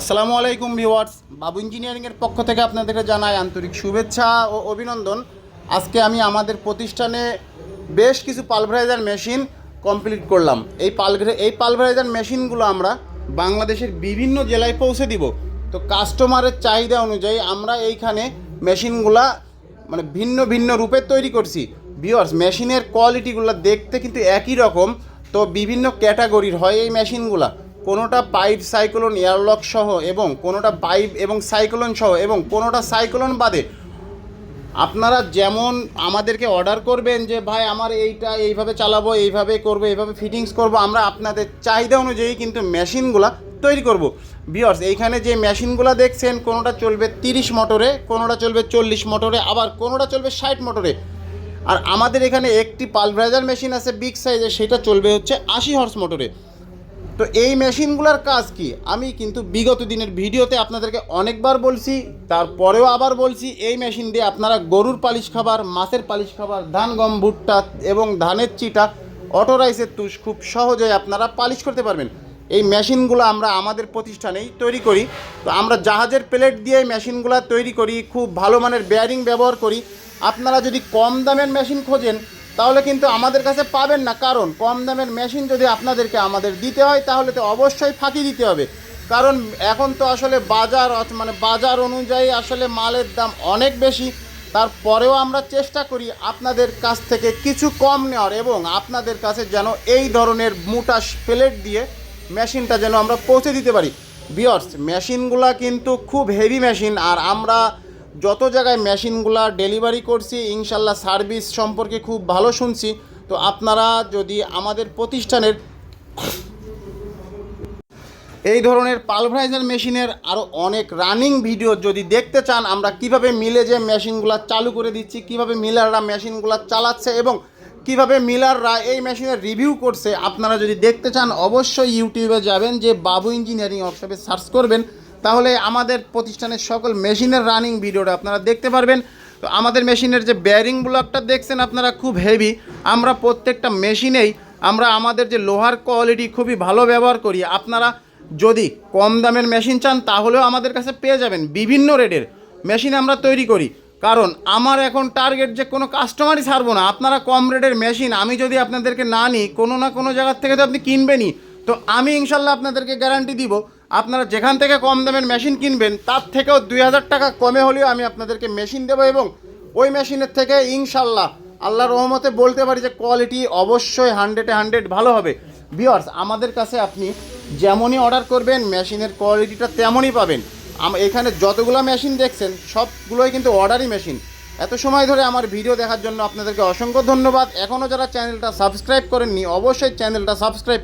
আসসালামু আলাইকুম ভিউয়ার্স। বাবু ইঞ্জিনিয়ারিংয়ের পক্ষ থেকে আপনাদেরকে জানাই আন্তরিক শুভেচ্ছা ও অভিনন্দন। আজকে আমি আমাদের প্রতিষ্ঠানে বেশ কিছু পালভারাইজার মেশিন কমপ্লিট করলাম। এই পালভে এই পালভারাইজার মেশিনগুলো আমরা বাংলাদেশের বিভিন্ন জেলায় পৌঁছে দিব। তো কাস্টমারের চাহিদা অনুযায়ী আমরা এইখানে মেশিনগুলা মানে ভিন্ন ভিন্ন রূপে তৈরি করছি। ভিওয়ার্স মেশিনের কোয়ালিটিগুলো দেখতে কিন্তু একই রকম। তো বিভিন্ন ক্যাটাগরির হয় এই মেশিনগুলা কোনোটা পাইপ সাইক্লোন এয়ারলক সহ এবং কোনোটা পাইপ এবং সাইক্লোন সহ এবং কোনোটা সাইক্লোন বাদে আপনারা যেমন আমাদেরকে অর্ডার করবেন যে, ভাই, আমার এইটা এইভাবে চালাবো, এইভাবে করব, এইভাবে ফিটিংস করব, আমরা আপনাদের চাহিদা অনুযায়ী কিন্তু মেশিনগুলা তৈরি করব। বিয়ার্স এইখানে যে মেশিনগুলো দেখছেন, কোনোটা চলবে তিরিশ মোটরে, কোনোটা চলবে চল্লিশ মোটরে, আবার কোনোটা চলবে ষাট মোটরে। আর আমাদের এখানে একটি পালভাইজার মেশিন আছে বিগ সাইজের সেটা চলবে হচ্ছে আশি হর্স মোটরে। তো এই মেশিনগুলোর কাজ কি? আমি কিন্তু বিগত দিনের ভিডিওতে আপনাদেরকে অনেকবার বলছি, তারপরেও আবার বলছি, এই মেশিন দিয়ে আপনারা গরুর পালিশ খাবার, মাছের পালিশ খাবার, ধান, গম, ভুট্টা এবং ধানের চিটা অটো রাইসের তুষ খুব সহজেই আপনারা পালিশ করতে পারবেন। এই মেশিনগুলো আমরা আমাদের প্রতিষ্ঠানেই তৈরি করি। তো আমরা জাহাজের প্লেট দিয়ে এই মেশিনগুলো তৈরি করি, খুব ভালো মানের বেয়ারিং ব্যবহার করি। আপনারা যদি কম দামের মেশিন খোঁজেন তাহলে কিন্তু আমাদের কাছে পাবেন না, কারণ কম দামের মেশিন যদি আপনাদেরকে আমাদের দিতে হয়, তাহলে তো অবশ্যই ফাঁকি দিতে হবে। কারণ এখন তো আসলে বাজার মানে বাজার অনুযায়ী আসলে মালের দাম অনেক বেশি। তারপরেও আমরা চেষ্টা করি আপনাদের কাছ থেকে কিছু কম নেওয়ার এবং আপনাদের কাছে যেন এই ধরনের মোটা প্লেট দিয়ে মেশিনটা যেন আমরা পৌঁছে দিতে পারি। বিয়র্স মেশিনগুলা কিন্তু খুব হেভি মেশিন আর আমরা যত জায়গায় মেশিনগুলা ডেলিভারি করছি, ইনশাল্লাহ সার্ভিস সম্পর্কে খুব ভালো শুনছি। তো আপনারা যদি আমাদের প্রতিষ্ঠানের এই ধরনের পালভারাইজার মেশিনের আরও অনেক রানিং ভিডিও যদি দেখতে চান, আমরা কীভাবে মিলে যে মেশিনগুলো চালু করে দিচ্ছি, কীভাবে মিলাররা মেশিনগুলো চালাচ্ছে এবং কীভাবে মিলাররা এই মেশিনের রিভিউ করছে, আপনারা যদি দেখতে চান, অবশ্যই ইউটিউবে যাবেন, যে বাবু ইঞ্জিনিয়ারিং ওয়ার্কশপে সার্চ করবেন। তাহলে আমাদের প্রতিষ্ঠানের সকল মেশিনের রানিং ভিডিওটা আপনারা দেখতে পারবেন। তো আমাদের মেশিনের যে বেয়ারিং ব্লকটা দেখছেন আপনারা খুব হেভি আমরা প্রত্যেকটা মেশিনেই আমরা আমাদের যে লোহার কোয়ালিটি খুবই ভালো ব্যবহার করি। আপনারা যদি কম দামের মেশিন চান, তাহলেও আমাদের কাছে পেয়ে যাবেন বিভিন্ন রেটের মেশিন আমরা তৈরি করি। কারণ আমার এখন টার্গেট যে কোনো কাস্টমারই ছাড়বো না। আপনারা কম রেটের মেশিন আমি যদি আপনাদেরকে না নিই, কোনো না কোনো জায়গার থেকে তো আপনি কিনবেনই। তো আমি ইনশাল্লাহ আপনাদেরকে গ্যারান্টি দিব আপনারা যেখান থেকে কম দামের মেশিন কিনবেন, তার থেকেও দুই হাজার টাকা কমে হলেও আমি আপনাদেরকে মেশিন দেবো এবং ওই মেশিনের থেকে ইনশাল্লাহ আল্লাহর রহমতে বলতে পারি যে কোয়ালিটি অবশ্যই হান্ড্রেডে হান্ড্রেড ভালো হবে। ভিওর্স আমাদের কাছে আপনি যেমনই অর্ডার করবেন, মেশিনের কোয়ালিটিটা তেমনই পাবেন। এখানে যতগুলো মেশিন দেখছেন, সবগুলোই কিন্তু অর্ডারই মেশিন। এত সময় ধরে আমার ভিডিও দেখার জন্য আপনাদেরকে অসংখ্য ধন্যবাদ। এখনও যারা চ্যানেলটা সাবস্ক্রাইব করেননি, অবশ্যই চ্যানেলটা সাবস্ক্রাইব